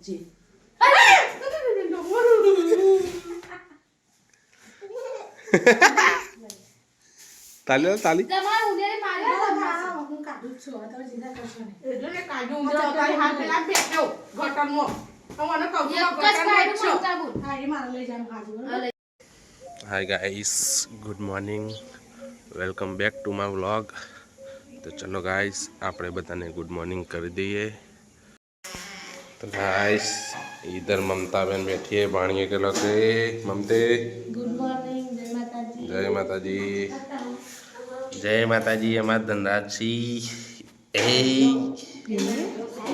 જી તાલી લો, તાલી તમારે ઉંદેરી માર્યો હું કાઢું જ છું હવે તમે ચિંતા કરશો નહીં એટલે મેં કાઢ્યું ઊંધો તારી હાથ પેલા ફેંક્યો ગટરમાં હું મને કહું છું એક જ ગટરમાં જ પાડ્યું છો મંતા બોલ હા એ મારે લઈ જવાનું કાઢું બરાબર? અલે hi guys good morning welcome back to my vlog તો ચલો ગાઈસ આપણે બધાને ગુડ મોર્નિંગ કરી દઈએ તો ગાઈસ ઈધર મમતાબેન બેઠીએ है ભાણીએ કેલો છે મમતે. ગુડ મોર્નિંગ જય માતાજી. જય માતાજી. જય માતાજી અમાર ધનરાજસિંહ. એ.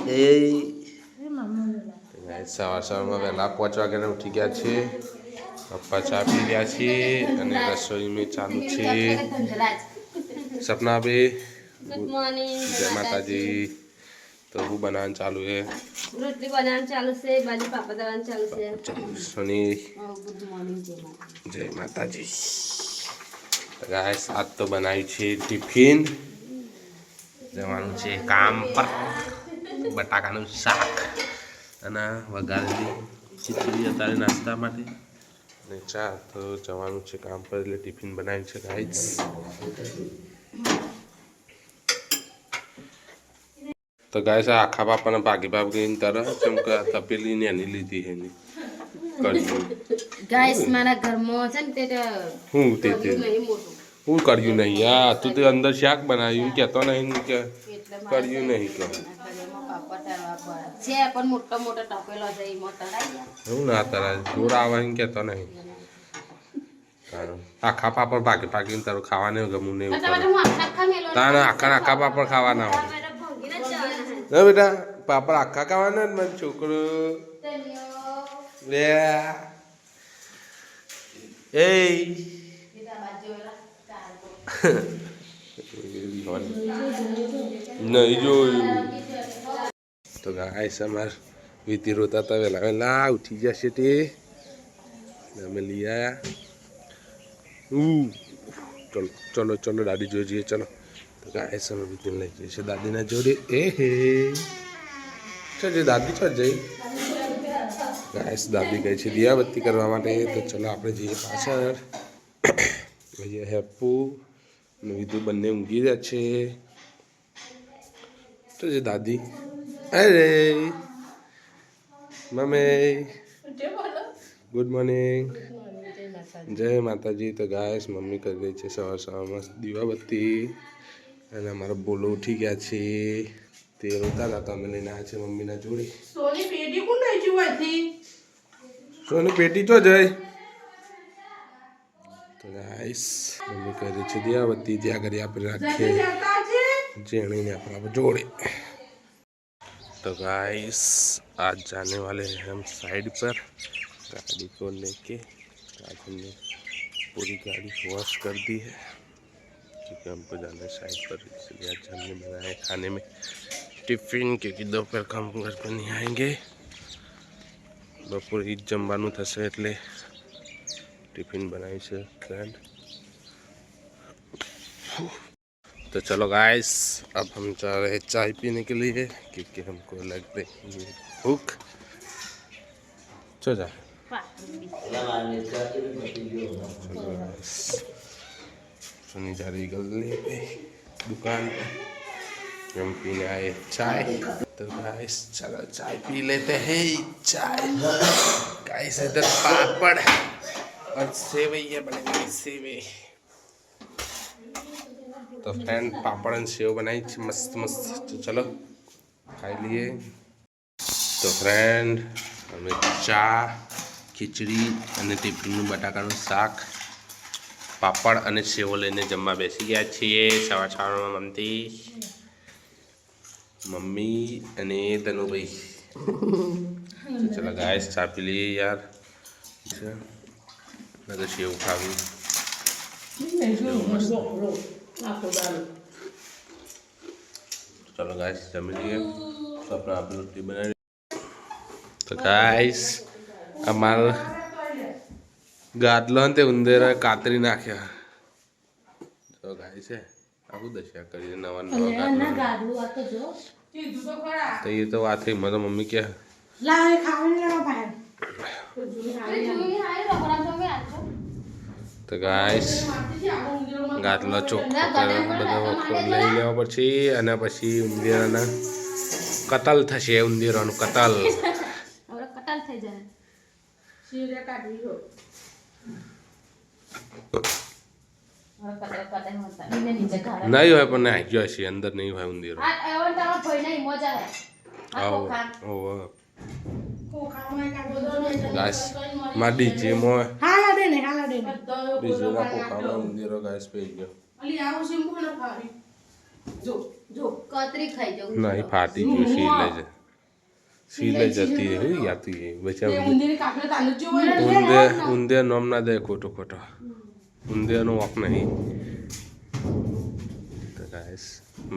એ. સવાર સવારમાં વહેલા પાંચ વાગ્યાને ઉઠી ગયા છે પપ્પા ચા પી ગયા છે અને રસોઈમાં ચાલુ છે. સપના બે. ગુડ મોર્નિંગ જય માતાજી. તો હું બનાવવાનું ચાલુ છે? રોટલી બનાવવાનું ચાલુ છે બાજુ પાપા દવાનું ચાલુ છે. સોની ગુડ મોર્નિંગ જય માતાજી. ગાઈસ આજ તો બનાવ્યું છે ટિફિન. જવાનું છે કામ પર. બટાકાનું શાક અને વઘારેલી ખીચડી અત્યારે નાસ્તા માટે. અને ચા તો જવાનું છે કામ પર એટલે ટિફિન બનાવ્યું છે ગાઈસ. તો ગાય આખા બાપાને ભાગી ભાગીને તરફ જેમ કે તપેલી ને એની લીધી એની ગાઈસ મારા ઘરમાં છે ને તે હું તે તે હું કર્યું નહીં. આ તું તે અંદર શાક બનાવ્યું કહેતો નહીં કે કર્યું નહીં તો. છે પણ મોટો મોટો ટપેલો છે એમાં હું ના જોર એમ કહેતો નહીં. આખા પાપડ પાકી પાકીને તારું ખાવાને ગમું નહીં તારે આખા આખા પાપડ ખાવાના હોય. બેટા પાપડ આખા ખાવાના ને મારો છોકરો ધન્યો લે એ બીજા બાજુ એલા ચાર નહીં જોયું તો ગાય અમાર વીતી રોતા હતા વહેલા વહેલા ઉઠી જશે તે ને અમે લઈ આયા ઉ ચલો ચલો ચલો દાદી જોઈ જઈએ ચલો ગાય અમે વીતીને લઈ જઈએ છે. દાદીના જોડે એ હે. ચલ દાદી, ચલ જઈ ગાય દાદી ગઈ છે દિયાબત્તી કરવા માટે. તો ચલો આપણે જઈએ પાછળ. અહીંયા હેપુ અને વિધુ બંને ઊંઘી રહ્યા છે. તો જે દાદી, અરે. મમ્મી. Good morning. જય માતાજી. તો ગાયસ, મમ્મી કરી રહી છે સવાર સવારમાં દીવાબત્તી. અને અમારા બોલો ઉઠી ગયા છે તે રોતા હતા તો અમે લઈને આવ્યા છે મમ્મીના જોડે સોની પેટી કોણ લઈ ગયું અહીંથી? સોની પેટી તો જઈ તો ગાઈસ મમ્મી કરી રહી છે દીવાબત્તી જ્યાં કરી આપણે રાખીએ જતા છે जेणी अपना जोड़े तो गाइस आज जाने वाले हैं हम साइड पर गाड़ी को लेके आज हमने पूरी गाड़ी वॉश कर दी है क्योंकि हमको जाना है साइड पर इसलिए आज हमने बनाया है खाने में टिफिन क्योंकि दोपहर का हम घर पर नहीं आएंगे બપોર ઈ જ જમવાનું થશે એટલે ટિફિન બનાવી છે ફ્રેન્ડ तो चलो गाइस अब हम जा रहे हैं चाय पीने के लिए क्योंकि हमको लग रही है भूख चल जा चलो guys। सुनी जा रही गले पे दुकान पे हम पीने आए चाय तो गाइस चलो चाय पी लेते हैं चाय गाइस इधर पापड़ और सेवैया बनेगी सेवे तो फ्रेंड पापड़ एंड सेव बनाई थी मस्त मस्त तो चलो खाई लिए તો ફ્રેન્ડ અમે ચા ખીચડી અને ટિફિનનું બટાકાનું શાક પાપડ અને સેવો લઈને જમવા બેસી ગયા છીએ. સવાર સવારમાં મમતી, મમ્મી અને ધનુભાઈ. ચાલો ચલો ગાય ચા લઈએ યાર? તો સેવ ખાવી ચાલો ગાઈસ જમી લઈએ. આપણે આપણી રોટલી બનાવી. તો ગાયસ અમાર ગાદલો ને તે ઉંદેરા કાતરી નાખ્યા. તો ગાય છે આવું દશા કરી નવા નવા ગાદલા તો ખરા તો એ તો વાત થઈ મને મમ્મી કે લાય તો ગાઈસ ગાટલો ચોખ્ખો બધો લઈ લેવા પછી અને પછી ઉંદીરાના કતલ થશે ઉંદીરાનું કતલ. હવે થઈ જાય. નહીં હોય પણ નાખી ગયો છે અંદર નહીં હોય ઉંદીરો ઓહો ખોખામાં કાઢો દો ને ગાઈસમાં ડીજેમાં હાલા દે ને હાલા દે ને ડીજેના ખોખામાં ઉંદીરો ગાઈસ પઈ ગયો. અલી આવું સિમ્પલ ન ખાવી જો જો. કતરી ખાઈ જવું નહીં ફાટી ગયું છે જ. শিলে জাতি হই ইয়াতি বেচা উন্দে উন্দে নম না দেয় কোটো কোটো উন্দে নো অক নাই তো গাইস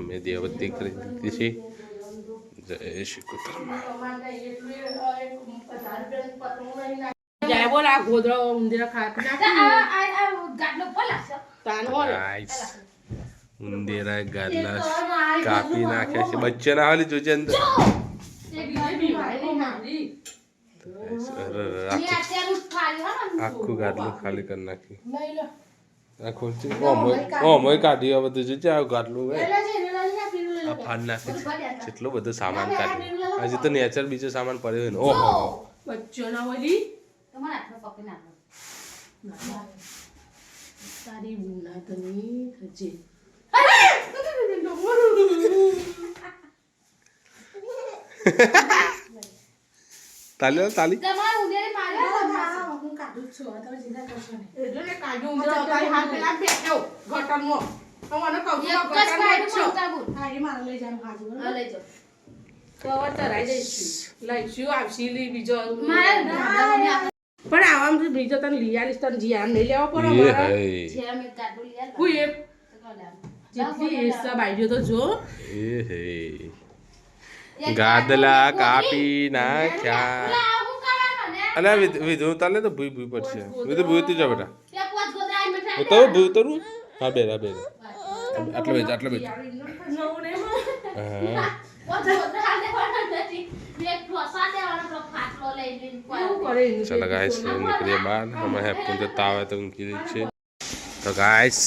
মে দেবতি করে দিতে সে जय श्री कुतरमा जायबो लाग गोद्र उंदीर खात गाइस उंदीर गाडला बच्चे ना हली तुझे अंदर આખું ગાદલું ખાલી કરી નાખ્યું આ ખોલતી ઓમોય કાઢી હવે બધું જોજે આ હોય આ ફાડ નાખે છે કેટલો બધો સામાન કાઢ્યો હજી તો નેચર બીજો સામાન પડ્યો હોય ને ઓહો બચ્ચો ના હોય તમારા નાખો તાલી લો, તાલી. તમારા ઉંદેરે માર્યો હું કાઢું છું. તમે ચિંતા કરશો નહીં એટલે ને કાઢું. ઉંદરો તારી હાથ પેલા બેઠો ગટરમાં. હું મને કહું છું એક કાઢું છો મોટા ગુણ હા એ મારે લઈ જવાનું કાજુ હા લઈ જાઓ. તો હવે ચરાઈ જઈશું. લઈશું આવશી લી બીજો મારે પણ આવામ તો બીજો તને લઈ આવીશ તને જીયાન નહીં લેવા પડે. હું. એ તો કહો લે આમ. જેટલી એસા બાઈજો તો જો. એ એક ગાદલા ગાડલું કાપી નાખ્યા પેલા હું કરવાનું ને? અલે વિધ- વિધું તાલે તો ભૂઈ ભૂઈ પડશે વિધુ ભૂઈ જા બેટા ત્યાં પોચ ગોદરા આઈને બેઠા હું તો ભૂઈ તરું હા બે હા બે આટલો બેજ આટલો બેજ નવું ને હા પોચ ગોદરા આઈને બેઠા નથી. એક ઢોસા દેવાનો પેલો ખાટલો લઈ લઈને એવું કોઈ. કરે चलो गाइस निकलिए बाहर हमें हेल्प तो ताव है तो उनकी नीचे तो गाइस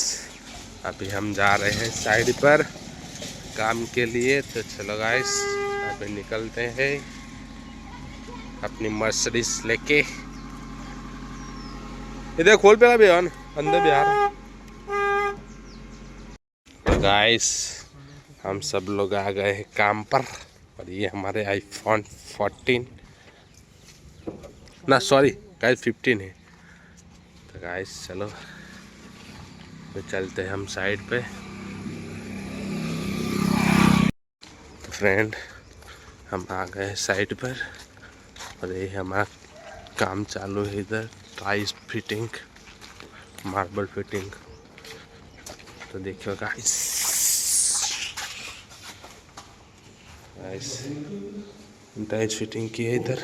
अभी हम जा रहे हैं साइड पर काम के लिए तो चलो गाइस अभी निकलते हैं। अपनी मर्सिडीज लेके। इधर खोल पे अभी ऑन अंदर बिहार। तो गाइस हम सब लोग आ गए हैं काम पर, और ये हमारे आईफोन 14 ना सॉरी गाइस फिफ्टीन है। तो गाइस चलो तो चलते हैं हम साइड पे। फ्रेंड हम आ गए साइड पर। और ये हमारा काम चालू है इधर टाइल्स फिटिंग मार्बल फिटिंग तो देखियो गाइस गाइस टाइल्स फिटिंग की है इधर।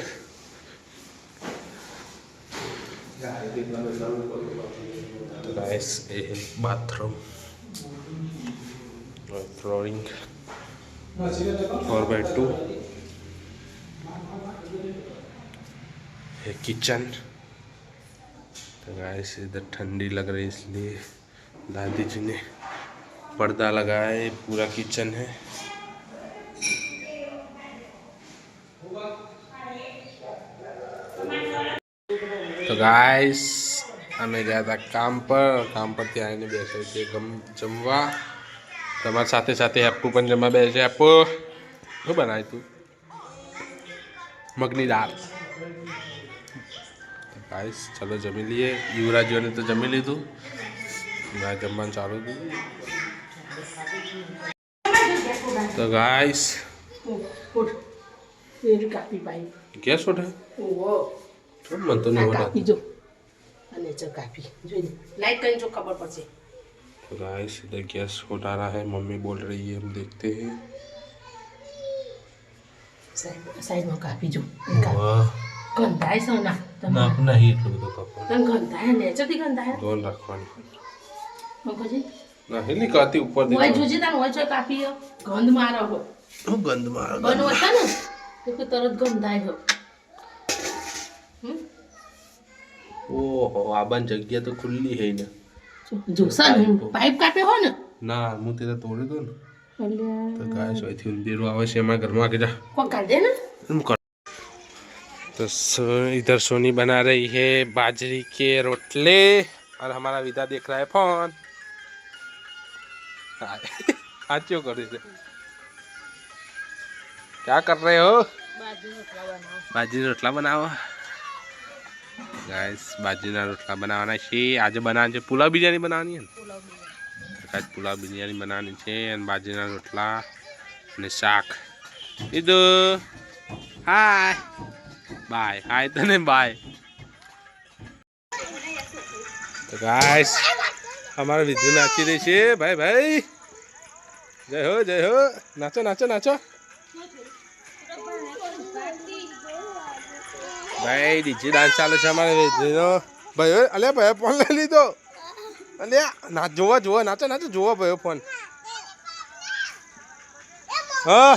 तो गाइस ये बाथरूम और फ्लोरिंग फोर बाई टू है किचन तो गाइस इधर ठंडी लग रही है इसलिए दादी जी ने पर्दा लगाया है पूरा किचन है તો ગાઈસ અમે ગયા હતા કામ પર કામ પરથી આવીને બેસે છે ગમ જમવા તમારી સાથે સાથે હેપ્પુ પણ જમવા બેસે હેપ્પુ શું બનાવ્યું તું મગની દાળ તો ગાઈસ ચલો જમી લઈએ યુવરાજીઓને તો જમી લીધું ના જમવાનું ચાલુ હતું તો ગાઈસ એવી કાપી પાઈ ગેસ ઓઢે ઓહો મન તો આ નહીં કાપી ઓઢાતું જો અને જો કાપી જોઈ લાઈટ કરીને જો ખબર પડશે तो गाइस इधर गैस उठा रहा है मम्मी बोल रही है हम देखते हैं સાઈડ સાઈડમાં કાપી જો वाह ગંધાય સૌના નાક નહીં એટલું બધું કપડ તને ગંધાય નેચરથી ગંધાય? ધોલ રાખવાની. અંકજી ના હેલી કાતી ઉપર દે ઓય જોજે તાર ઓય જોય કાપી ગંધ મારો હો. હું ગંધ મારો? બનો હતા ને તો તરત ગંધાય હો. ઓહો આબાન જગ્યા તો ખુલ્લી હે ને. જોસન પાઇપ કાપે હો ને? ના હું તે તોડી દો ને. તો ગાય સોયથી ઉંદીરો આવે છે એમાં ઘરમાં કે જા. કોણ કાઢ ને? હું तो सो इधर सोनी बना रही है बाजरी के रोटले और हमारा विदा देख रहा है फोन आज क्यों कर रहे थे क्या कर रहे हो બાજરી રોટલા બનાવો ગાઈસ બાજરીના રોટલા બનાવવાના છે આજે બનાવવાના છે પુલાવ બિરયાની બનાવવાની છે ને ગાઈસ પુલાવ બિરયાની બનાવવાની છે અને બાજરીના રોટલા અને શાક ઈદુ હાય બાય હાય તને બાય તો ગાઈસ અમારે વિધુ નાચી રહી છે. ભાઈ ભાઈ. જય હો જય હો. નાચો નાચો નાચો. ભાઈ ડીજે ડાન્સ ચાલે છે અમારે વિધુનો ભાઈ અલ્યા ભાઈ ફોન લઈ લીધો. અલ્યા, ના, જોવા જોવા. નાચો નાચો, જોવા ભાઈ ફોન હા.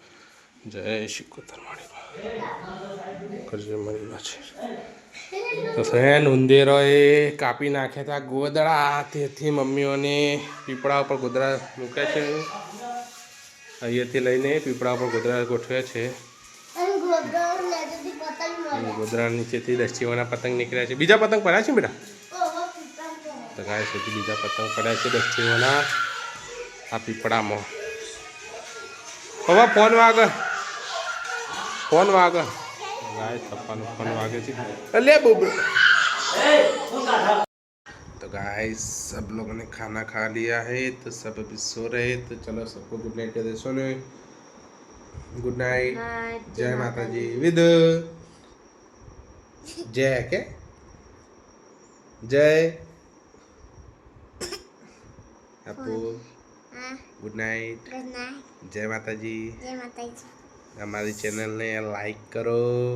જય શ્રી કોતરમાળીમાં કરજે તો ફ્રેન્ડ ઉંદેરોએ કાપી નાખ્યા હતા ગોદડા. તેથી મમ્મીઓને પીપળા ઉપર ગોદડા મૂક્યા છે. અહીંયાથી લઈને પીપળા ઉપર ગોદડા ગોઠવ્યા છે. ગોદડા નીચેથી દસ્તીઓના પતંગ નીકળ્યા છે. બીજા પતંગ પડ્યા છે બેટા? તો ગાય સુધી બીજા પતંગ પડ્યા છે દસ્તીઓના આ પીપળામાં. હવે ફોન વાગ ફોન વાગ गाय पप्पा ने फोन वागे थी अले बुब तो गाइस सब लोगों ने खाना खा लिया है तो सब अभी सो रहे हैं तो चलो सबको गुड नाइट कहते हैं। सोने गुड नाइट जय माता जी विद जय के जय अपू गुड नाइट जय माता जी જય માતાજી हमारी અમારી ચેનલને લાઈક કરો.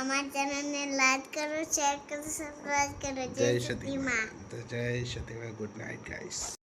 અમારી ચેનલને લાઈક કરો શેર કરો સબસ્ક્રાઇબ કરો. જય સતીમા. જય સતીમા. Good night guys